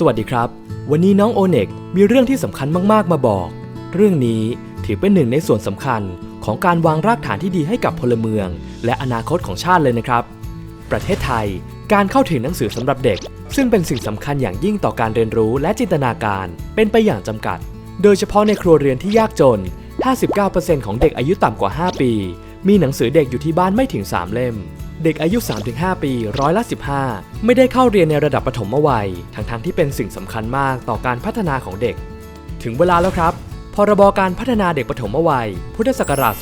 สวัสดีครับ วันนี้น้องโอเน็กมีเรื่องที่สำคัญมากๆมาบอก เรื่องนี้ถือเป็นหนึ่งในส่วนสำคัญของการวางรากฐานที่ดีให้กับพลเมือง และอนาคตของชาติเลยนะครับ ประเทศไทยการเข้าถึงหนังสือสำหรับเด็ก ซึ่งเป็นสิ่งสำคัญอย่างยิ่งต่อการเรียนรู้และจินตนาการ เป็นไปอย่างจำกัด โดยเฉพาะในครัวเรือนที่ยากจน 59%ของเด็กอายุต่ำกว่า 5 ปี มีหนังสือเด็กอยู่ที่บ้านไม่ถึง 3 เล่ม เด็กอายุ 3-5 ปีร้อยละ 15 ไม่ได้เข้าเรียนในระดับประถมวัย ทั้งๆที่เป็นสิ่งสำคัญมากต่อการพัฒนาของเด็ก ถึงเวลาแล้วครับ พรบการพัฒนาเด็กปฐมวัย พุทธศักราช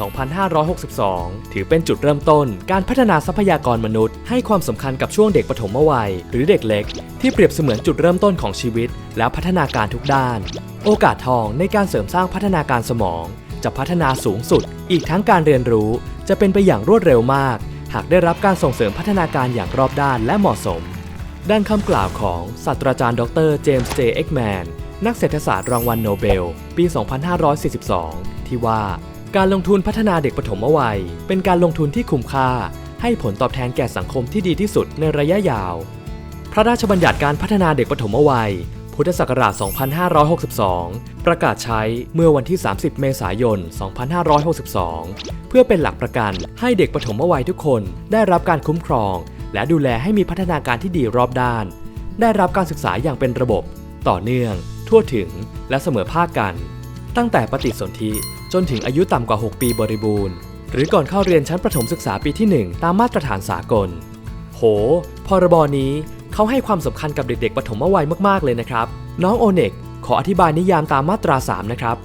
2562 ถือเป็นจุดเริ่มต้นการพัฒนาทรัพยากรมนุษย์ ให้ความสำคัญกับช่วงเด็กปฐมวัย หรือเด็กเล็ก ที่เปรียบเสมือนจุดเริ่มต้นของชีวิต และพัฒนาการทุกด้าน โอกาสทองในการเสริมสร้างพัฒนาการสมอง จะพัฒนาสูงสุด อีกทั้งการเรียนรู้ จะเป็นไปอย่างรวดเร็วมาก หากได้รับการส่งเสริมพัฒนาการอย่างรอบด้านและเหมาะสมด้านคำกล่าวของศาสตราจารย์ ดรเจมส์เจเอ็กแมนนักเศรษฐศาสตร์รางวัลโนเบล ปี 2542 ที่ว่า การลงทุนพัฒนาเด็กปฐมวัย เป็นการลงทุนที่คุ้มค่า ให้ผลตอบแทนแก่สังคมที่ดีที่สุดในระยะยาว พระราชบัญญัติการพัฒนาเด็กปฐมวัย พุทธศักราช 2562 ประกาศใช้เมื่อวันที่ 30 เมษายน 2562 เพื่อเป็นหลักประกันให้เด็กปฐมวัยทุกคนได้รับการคุ้มครอง และดูแลให้มีพัฒนาการที่ดีรอบด้าน ได้รับการศึกษาอย่างเป็นระบบ ต่อเนื่อง ทั่วถึง และเสมอภาคกัน ตั้งแต่ปฏิสนธิจนถึงอายุต่ำกว่า 6 ปีบริบูรณ์ หรือก่อนเข้าเรียนชั้นประถมศึกษาปีที่ 1 ตามมาตรฐานสากล โห พรบนี้ เขาให้ความสำคัญกับเด็กๆปฐมวัยมากๆเลยนะครับ น้องโอเน็กขออธิบายนิยามตามมาตรา 3 นะครับ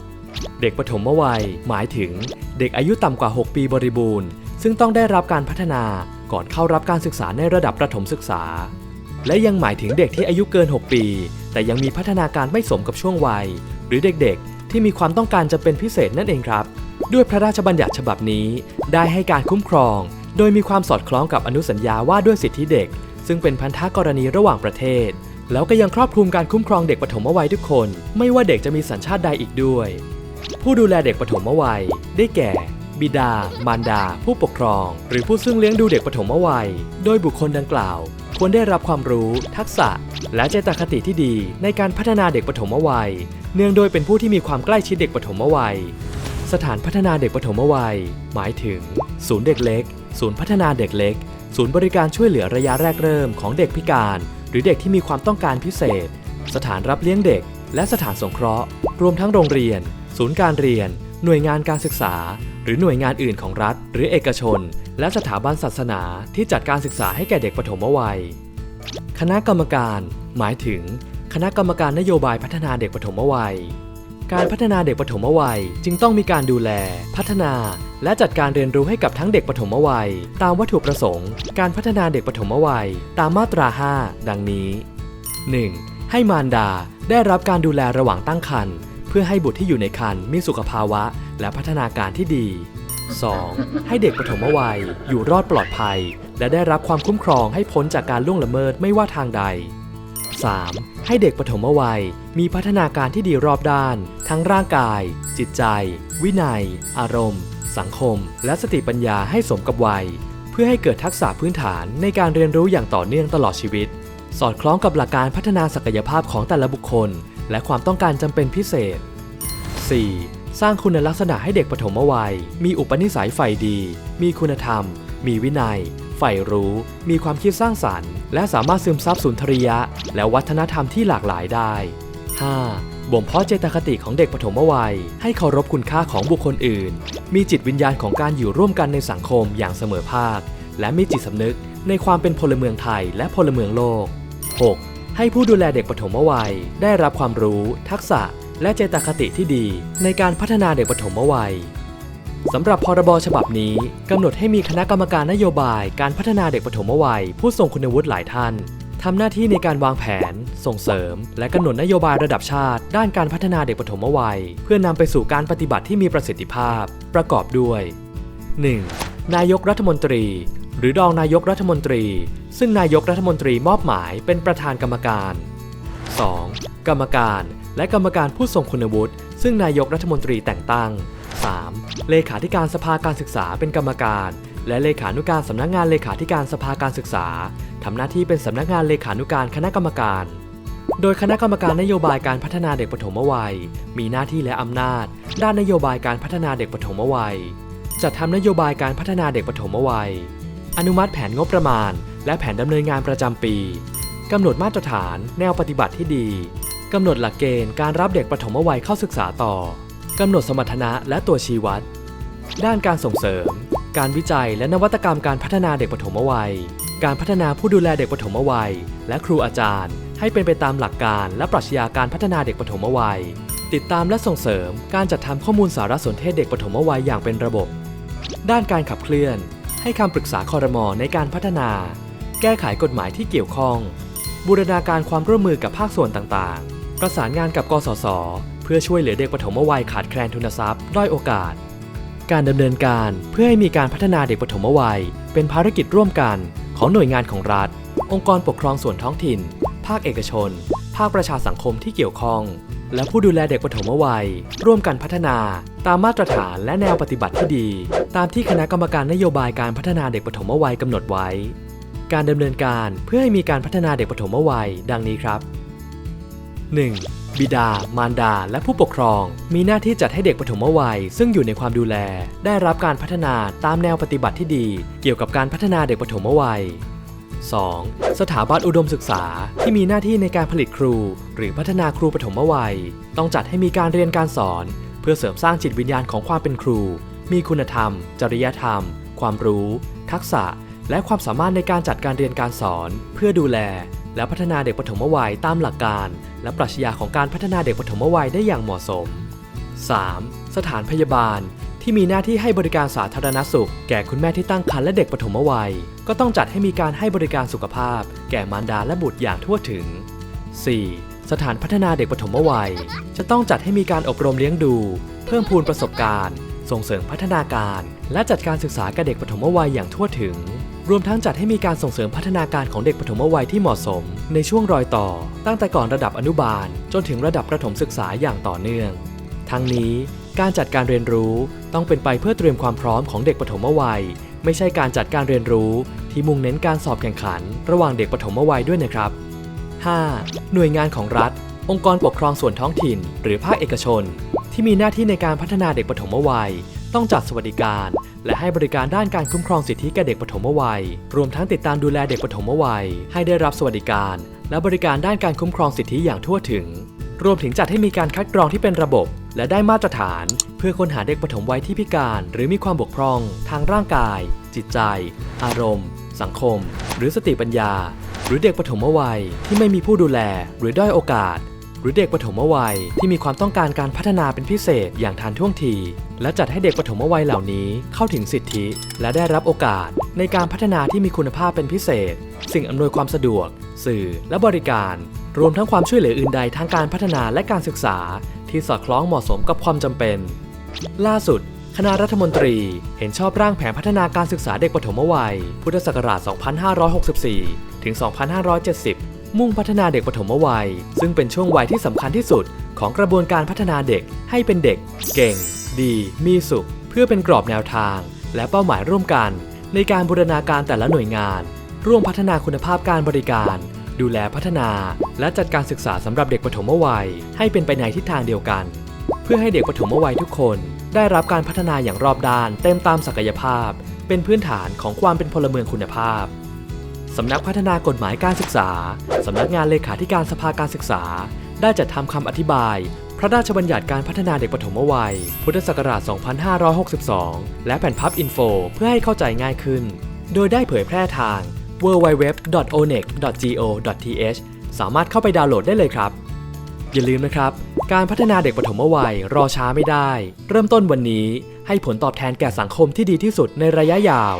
เด็กปฐมวัย หมายถึง เด็กอายุต่ำกว่า 6 ปีบริบูรณ์ ซึ่งต้องได้รับการพัฒนาก่อนเข้ารับการศึกษาในระดับประถมศึกษา และยังหมายถึงเด็กที่อายุเกิน 6 ปี แต่ยังมีพัฒนาการไม่สมกับช่วงวัย หรือเด็กๆ ที่มีความต้องการจะเป็นพิเศษนั่นเองครับ ด้วยพระราชบัญญัติฉบับนี้ ได้ให้การคุ้มครอง โดยมีความสอดคล้องกับอนุสัญญาว่าด้วยสิทธิเด็ก ซึ่งเป็นพันธกรณีระหว่างประเทศ แล้วก็ยังครอบคลุมการคุ้มครองเด็กปฐมวัยทุกคน ไม่ว่าเด็กจะมีสัญชาติใดอีกด้วย ผู้ดูแลเด็กปฐมวัย ได้แก่ บิดา มารดา ผู้ปกครอง หรือผู้ซึ่งเลี้ยงดูเด็กปฐมวัย โดยบุคคลดังกล่าว ควรได้รับความรู้ ทักษะ และเจตคติที่ดีในการพัฒนาเด็กปฐมวัย เนื่องโดยเป็นผู้ที่มีความใกล้ชิดเด็กปฐมวัยสถานพัฒนาเด็กปฐมวัย หมายถึง ศูนย์เด็กเล็ก ศูนย์พัฒนาเด็กเล็ก ศูนย์บริการช่วยเหลือระยะแรกเริ่มของเด็กพิการ หรือเด็กที่มีความต้องการพิเศษ สถานรับเลี้ยงเด็ก และสถานสงเคราะห์ รวมทั้งโรงเรียน ศูนย์การเรียน หน่วยงานการศึกษา หรือหน่วยงานอื่นของรัฐ หรือเอกชน และสถาบันศาสนาที่จัดการศึกษาให้แก่เด็กปฐมวัย คณะกรรมการ หมายถึง คณะกรรมการนโยบายพัฒนาเด็กปฐมวัย การพัฒนาเด็กปฐมวัย จึงต้องมีการดูแล พัฒนา และจัดการเรียนรู้ให้กับทั้งเด็กปฐมวัย ตามวัตถุประสงค์ การพัฒนาเด็กปฐมวัย ตามมาตรา 5 ดังนี้ 1. ให้มารดาได้รับการดูแลระหว่างตั้งครรภ์เพื่อให้บุตรที่อยู่ในครรภ์มีสุขภาวะ และพัฒนาการที่ดี 2. ให้เด็กปฐมวัยอยู่รอดปลอดภัย และได้รับความคุ้มครองให้พ้นจากการล่วงละเมิดไม่ว่าทางใด 3. ให้เด็กปฐมวัย มีพัฒนาการที่ดีรอบด้าน ทั้งร่างกาย จิตใจ วินัย อารมณ์ สังคม และสติปัญญาให้สมกับวัย เพื่อให้เกิดทักษะพื้นฐานในการเรียนรู้อย่างต่อเนื่องตลอดชีวิต สอดคล้องกับหลักการพัฒนาศักยภาพของแต่ละบุคคล และความต้องการจำเป็นพิเศษ 4. สร้างคุณลักษณะให้เด็กปฐมวัย มีอุปนิสัยใฝ่ดี มีคุณธรรม มีวินัย ใฝ่รู้ มีความคิดสร้างสรรค์ และสามารถซึมซับสุนทรียะ และวัฒนธรรมที่หลากหลายได้ 5. บ่มเพาะเจตคติของเด็กปฐมวัย ให้เคารพคุณค่าของบุคคลอื่น มีจิตวิญญาณของการอยู่ร่วมกันในสังคมอย่างเสมอภาค และมีจิตสำนึกในความเป็นพลเมืองไทยและพลเมืองโลก 6. ให้ผู้ดูแลเด็กปฐมวัย ได้รับความรู้ ทักษะ และเจตคติที่ดี ในการพัฒนาเด็กปฐมวัย สำหรับพรบฉบับนี้กำหนดให้มีคณะกรรมการนโยบายการพัฒนาเด็กปฐมวัย ผู้ทรงคุณวุฒิหลายท่านทำหน้าที่ในการวางแผน ส่งเสริม และกำหนดนโยบายระดับชาติ ด้านการพัฒนาเด็กปฐมวัย เพื่อนำไปสู่การปฏิบัติที่มีประสิทธิภาพ ประกอบด้วย 1. นายกรัฐมนตรี หรือรองนายกรัฐมนตรี ซึ่งนายกรัฐมนตรีมอบหมายเป็นประธานกรรมการ 2. กรรมการ และกรรมการผู้ทรงคุณวุฒิซึ่งนายกรัฐมนตรีแต่งตั้ง 3. เลขาธิการสภาการศึกษาเป็นกรรมการ และเลขานุการสำนักงานเลขาธิการสภาการศึกษาทำหน้าที่เป็นสำนักงานเลขานุการคณะกรรมการ โดยคณะกรรมการนโยบายการพัฒนาเด็กปฐมวัย มีหน้าที่และอำนาจ ด้านนโยบายการพัฒนาเด็กปฐมวัยจัดทำนโยบายการพัฒนาเด็กปฐมวัย อนุมัติแผนงบประมาณ และแผนดำเนินงานประจำปีกำหนดมาตรฐาน แนวปฏิบัติที่ดีกำหนดหลักเกณฑ์การรับเด็กปฐมวัยเข้าศึกษาต่อ กำหนดสมรรถนะและตัวชี้วัด ด้านการส่งเสริม การวิจัยและนวัตกรรมการพัฒนาเด็กปฐมวัย การพัฒนาผู้ดูแลเด็กปฐมวัย และครูอาจารย์ ให้เป็นไปตามหลักการและปรัชญาการพัฒนาเด็กปฐมวัย ติดตามและส่งเสริมการจัดทำข้อมูลสารสนเทศเด็กปฐมวัยอย่างเป็นระบบ ด้านการขับเคลื่อน ให้คำปรึกษาคอรมอในการพัฒนา แก้ไขกฎหมายที่เกี่ยวข้อง บูรณาการความร่วมมือกับภาคส่วนต่างๆ ประสานงานกับกสศ พื่อช่วยเหลือเด็กปฐมวัยขาดแคลนทุนทรัพย์ด้อยโอกาส การดำเนินการเพื่อให้มีการพัฒนาเด็กปฐมวัย เป็นภารกิจร่วมกันของหน่วยงานของรัฐ องค์กรปกครองส่วนท้องถิ่น ภาคเอกชน ภาคประชาสังคมที่เกี่ยวข้อง และผู้ดูแลเด็กปฐมวัย ร่วมกันพัฒนา ตามมาตรฐานและแนวปฏิบัติที่ดี ตามที่คณะกรรมการนโยบายการพัฒนาเด็กปฐมวัยกำหนดไว้ การดำเนินการเพื่อให้มีการพัฒนาเด็กปฐมวัย ดังนี้ครับ 1. บิดา มารดา และผู้ปกครอง มีหน้าที่จัดให้เด็กปฐมวัย ซึ่งอยู่ในความดูแล ได้รับการพัฒนาตามแนวปฏิบัติที่ดี เกี่ยวกับการพัฒนาเด็กปฐมวัย 2. สถาบันอุดมศึกษาที่มีหน้าที่ในการผลิตครู หรือพัฒนาครูปฐมวัย ต้องจัดให้มีการเรียนการสอน เพื่อเสริมสร้างจิตวิญญาณของความเป็นครู มีคุณธรรม จริยธรรม ความรู้ ทักษะ และความสามารถในการจัดการเรียนการสอน เพื่อดูแล และพัฒนาเด็กปฐมวัยตามหลักการ และปรัชญาของการพัฒนาเด็กปฐมวัยได้อย่างเหมาะสม 3. สถานพยาบาล ที่มีหน้าที่ให้บริการสาธารณสุข แก่คุณแม่ที่ตั้งครรภ์และเด็กปฐมวัย ก็ต้องจัดให้มีการให้บริการสุขภาพ แก่มารดาและบุตรอย่างทั่วถึง 4. สถานพัฒนาเด็กปฐมวัย จะต้องจัดให้มีการอบรมเลี้ยงดู เพิ่มพูนประสบการณ์ ส่งเสริมพัฒนาการ และจัดการศึกษาแก่เด็กปฐมวัยอย่างทั่วถึง รวมทั้งจัดให้มีการส่งเสริมพัฒนาการของเด็กปฐมวัยที่เหมาะสม ในช่วงรอยต่อ ตั้งแต่ก่อนระดับอนุบาล จนถึงระดับประถมศึกษาอย่างต่อเนื่อง ทั้งนี้การจัดการเรียนรู้ต้องเป็นไปเพื่อเตรียมความพร้อมของเด็กปฐมวัย ไม่ใช่การจัดการเรียนรู้ ที่มุ่งเน้นการสอบแข่งขัน ระหว่างเด็กปฐมวัยด้วยนะครับ 5. หน่วยงานของรัฐ องค์กรปกครองส่วนท้องถิ่น หรือภาคเอกชน ที่มีหน้าที่ในการพัฒนาเด็กปฐมวัย ต้องจัดสวัสดิการ และให้บริการด้านการคุ้มครองสิทธิแก่เด็กปฐมวัย รวมทั้งติดตามดูแลเด็กปฐมวัย ให้ได้รับสวัสดิการ และบริการด้านการคุ้มครองสิทธิอย่างทั่วถึง รวมถึงจัดให้มีการคัดกรองที่เป็นระบบ และได้มาตรฐาน เพื่อค้นหาเด็กปฐมวัยที่พิการ หรือมีความบกพร่อง ทางร่างกาย จิตใจ อารมณ์ สังคม หรือสติปัญญา หรือเด็กปฐมวัยที่ไม่มีผู้ดูแล หรือด้อยโอกาส หรือเด็กปฐมวัยที่มีความต้องการการพัฒนาเป็นพิเศษอย่างทันท่วงที และจัดให้เด็กปฐมวัยเหล่านี้เข้าถึงสิทธิ และได้รับโอกาสในการพัฒนาที่มีคุณภาพเป็นพิเศษ สิ่งอำนวยความสะดวก สื่อ และบริการ รวมทั้งความช่วยเหลืออื่นใดทางการพัฒนาและการศึกษา ที่สอดคล้องเหมาะสมกับความจำเป็น ล่าสุดคณะรัฐมนตรีเห็นชอบร่างแผนพัฒนาการศึกษาเด็กปฐมวัย พุทธศักราช 2564 ถึง 2570 มุ่งพัฒนาเด็กปฐมวัย ซึ่งเป็นช่วงวัยที่สำคัญที่สุด ของกระบวนการพัฒนาเด็กให้เป็นเด็ก เก่ง ดี มีสุข เพื่อเป็นกรอบแนวทาง และเป้าหมายร่วมกัน ในการบูรณาการแต่ละหน่วยงาน ร่วมพัฒนาคุณภาพการบริการ ดูแลพัฒนา และจัดการศึกษาสำหรับเด็กปฐมวัย ให้เป็นไปในทิศทางเดียวกัน เพื่อให้เด็กปฐมวัยทุกคน ได้รับการพัฒนาอย่างรอบด้าน เต็มตามศักยภาพ เป็นพื้นฐานของความเป็นพลเมืองคุณภาพ สำนักพัฒนากฎหมายการศึกษา สำนักงานเลขาธิการสภาการศึกษา ได้จัดทำคำอธิบาย พระราชบัญญัติการพัฒนาเด็กปฐมวัย พุทธศักราช 2562 และแผ่นพับอินโฟเพื่อให้เข้าใจง่ายขึ้น โดยได้เผยแพร่ทาง www.onec.go.th สามารถเข้าไปดาวน์โหลดได้เลยครับ อย่าลืมนะครับ การพัฒนาเด็กปฐมวัยรอช้าไม่ได้ เริ่มต้นวันนี้ให้ผลตอบแทนแก่สังคมที่ดีที่สุดในระยะยาว